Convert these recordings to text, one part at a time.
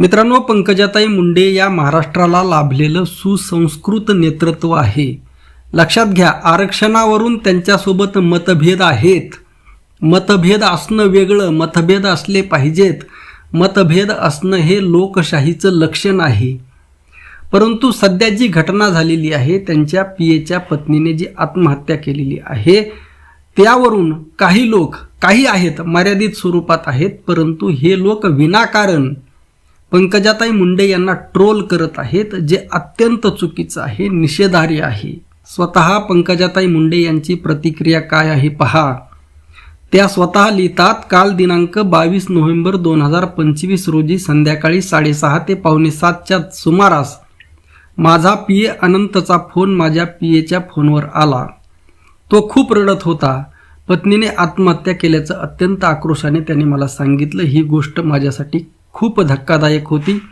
मित्रांनो पंकजाताई मुंडे या महाराष्ट्राला लाभलेलं सुसंस्कृत नेतृत्व आहे. लक्षात घ्या आरक्षणावरून त्यांच्यासोबत मतभेद आहेत. मतभेद असणं वेगळं मतभेद असले पाहिजेत. मतभेद असणं हे लोकशाहीचं लक्षण आहे. परंतु सध्या जी घटना झालेली आहे त्यांच्या पियेच्या पत्नीने जी आत्महत्या केलेली आहे त्यावरून काही लोक काही आहेत मर्यादित स्वरूपात आहेत परंतु हे लोक विनाकारण पंकजाताई मुंडे यांना ट्रोल करत आहेत जे अत्यंत चुकीचं आहे निषेधार्य आहे. स्वतः पंकजाताई मुंडे यांची प्रतिक्रिया काय आहे पहा. त्या स्वतः लिहितात काल दिनांक बावीस नोव्हेंबर दोन हजार पंचवीस रोजी संध्याकाळी साडेसहा ते पावणे सातच्या सुमारास माझा पी ए अनंतचा फोन माझ्या पी एच्या फोनवर आला. तो खूप रडत होता. पत्नीने आत्महत्या केल्याचं अत्यंत आक्रोशाने त्याने मला सांगितलं. ही गोष्ट माझ्यासाठी खूप धक्कादायक होती.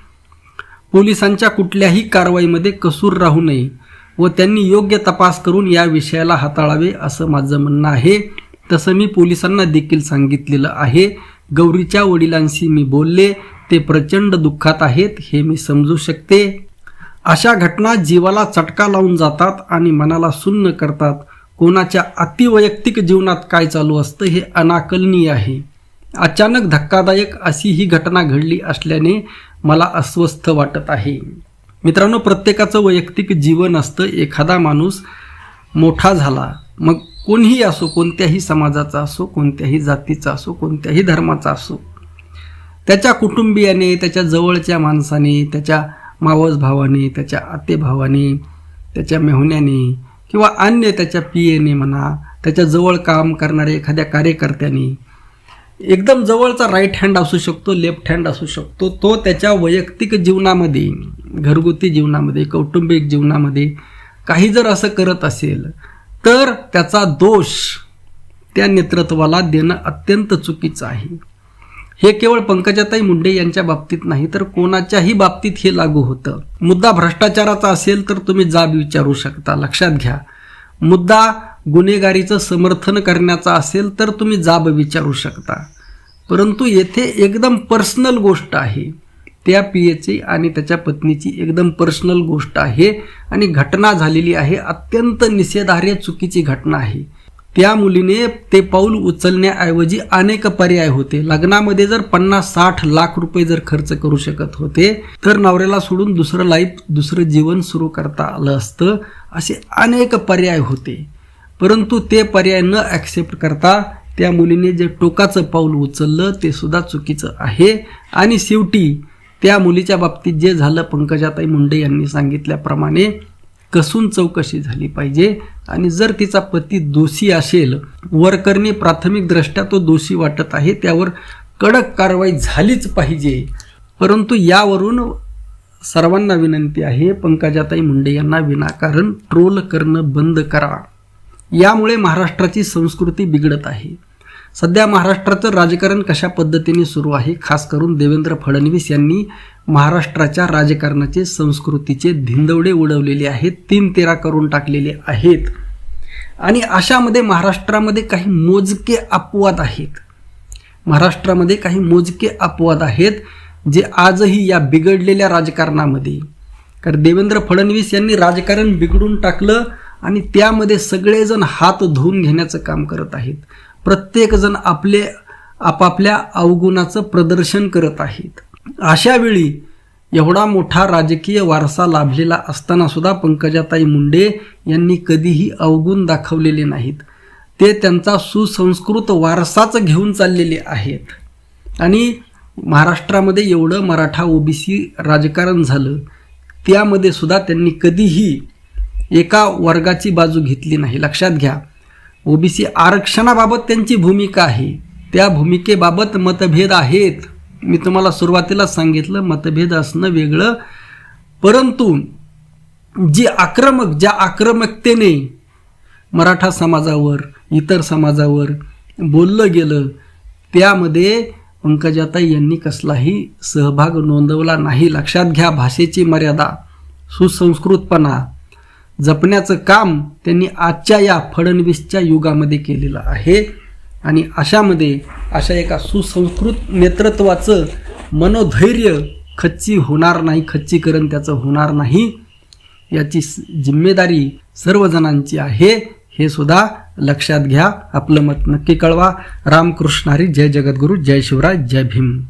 पोलिसांच्या कुठल्याही कारवाईमध्ये कसूर राहू नये व त्यांनी योग्य तपास करून या विषयाला हाताळावे असं माझं म्हणणं आहे. तसं मी पोलिसांना देखील सांगितलेलं आहे. गौरीच्या वडिलांशी मी बोलले. ते प्रचंड दुःखात आहेत हे मी समजू शकते. अशा घटना जीवाला चटका लावून जातात आणि मनाला सुन्न करतात. कोणाच्या अतिवैयक्तिक जीवनात काय चालू असतं हे अनाकलनीय आहे. अचानक धक्कादायक अशी ही घटना घडली असल्याने मला अस्वस्थ वाटत आहे. मित्रांनो प्रत्येकाचं वैयक्तिक जीवन असतं. एखादा माणूस मोठा झाला मग कोणीही असो कोणत्याही समाजाचा असो कोणत्याही जातीचा असो कोणत्याही धर्माचा असो त्याच्या कुटुंबियाने त्याच्या जवळच्या माणसाने त्याच्या मावस भावाने त्याच्या आतेभावाने त्याच्या मेहुण्याने किंवा अन्य त्याच्या पियेने म्हणा त्याच्याजवळ काम करणाऱ्या एखाद्या कार्यकर्त्याने एकदम जवळचा राईट हँड असू शकतो लेफ्ट हँड असू शकतो. तो त्याच्या वैयक्तिक जीवनामध्ये घरगुती जीवनामध्ये कौटुंबिक जीवनामध्ये काही जर असं करत असेल तर त्याचा दोष त्या नेतृत्वाला देणं अत्यंत चुकीचं आहे. हे केवळ पंकजाताई मुंडे यांच्या बाबतीत नाही तर कोणाच्याही बाबतीत हे लागू होतं. मुद्दा भ्रष्टाचाराचा असेल तर तुम्ही जाब विचारू शकता. लक्षात घ्या. मुद्दा गुन्हेगारीचं समर्थन करण्याचा असेल तर तुम्ही जाब विचारू शकता. परंतु येथे एकदम पर्सनल गोष्ट आहे. त्या पियेची आणि त्याच्या पत्नीची एकदम पर्सनल गोष्ट आहे आणि घटना झालेली आहे. अत्यंत निषेधार्ह चुकीची घटना आहे. त्या मुलीने ते पाऊल उचलण्याऐवजी अनेक पर्याय होते. लग्नामध्ये जर पन्नास साठ लाख रुपये जर खर्च करू शकत होते तर नवऱ्याला सोडून दुसरं लाईफ दुसरं जीवन सुरू करता आलं असतं. असे अनेक पर्याय होते. परंतु ते पर्याय न ॲक्सेप्ट करता त्या मुलीने जे टोकाचं पाऊल उचललं ते सुद्धा चुकीचं आहे. आणि शेवटी त्या मुलीच्या बाबतीत जे झालं पंकजाताई मुंडे यांनी सांगितल्याप्रमाणे कसून चौकशी झाली पाहिजे. आणि जर तिचा पती दोषी असेल वरकरणी प्राथमिकदृष्ट्या तो दोषी वाटत आहे त्यावर कडक कारवाई झालीच पाहिजे. परंतु यावरून सर्वांना विनंती आहे पंकजाताई मुंडे यांना विनाकारण ट्रोल करणं बंद करा. यामुळे महाराष्ट्राची संस्कृती बिघडत आहे. सध्या महाराष्ट्राचं राजकारण कशा पद्धतीने सुरू आहे खास करून देवेंद्र फडणवीस यांनी महाराष्ट्राच्या राजकारणाचे संस्कृतीचे धिंदवडे उडवलेले आहेत तीन तेरा करून टाकलेले आहेत. आणि अशामध्ये महाराष्ट्रामध्ये काही मोजके अपवाद आहेत. महाराष्ट्रामध्ये काही मोजके अपवाद आहेत जे आजही या बिघडलेल्या राजकारणामध्ये. कारण देवेंद्र फडणवीस यांनी राजकारण बिघडून टाकलं आणि त्यामध्ये सगळेजण हात धुवून घेण्याचं काम करत आहेत. प्रत्येकजण आपले आपापल्या अवगुणाचं प्रदर्शन करत आहेत. अशा वेळी एवढा मोठा राजकीय वारसा लाभलेला असताना सुद्धा पंकजाताई मुंडे यांनी कधीही अवगुण दाखवलेले नाहीत. ते त्यांचा सुसंस्कृत वारसाच घेऊन चाललेले आहेत. आणि महाराष्ट्रामध्ये एवढं मराठा ओबीसी राजकारण झालं त्यामध्ये सुद्धा त्यांनी कधीही एका वर्गाची बाजू घेतली नाही. लक्षात घ्या ओबीसी आरक्षणाबाबत त्यांची भूमिका आहे. त्या भूमिकेबाबत मतभेद आहेत. मी तुम्हाला सुरुवातीला सांगितलं मतभेद असणं वेगळं. परंतु जी आक्रमक ज्या आक्रमकतेने मराठा समाजावर इतर समाजावर बोललं गेलं त्यामध्ये पंकजाताई यांनी कसलाही सहभाग नोंदवला नाही. लक्षात घ्या भाषेची मर्यादा सुसंस्कृतपणा जपण्याचं काम त्यांनी आजच्या या फडणवीसच्या युगामध्ये केलेलं आहे. आणि अशामध्ये अशा एका सुसंस्कृत नेतृत्वाचं मनोधैर्य खच्ची होणार नाही खच्चीकरण त्याचं होणार नाही याची जिम्मेदारी सर्वजणांची आहे. हे सुद्धा लक्षात घ्या. आपलं मत नक्की कळवा. रामकृष्ण हरी. जय जगद्गुरू. जय शिवराय. जय भीम.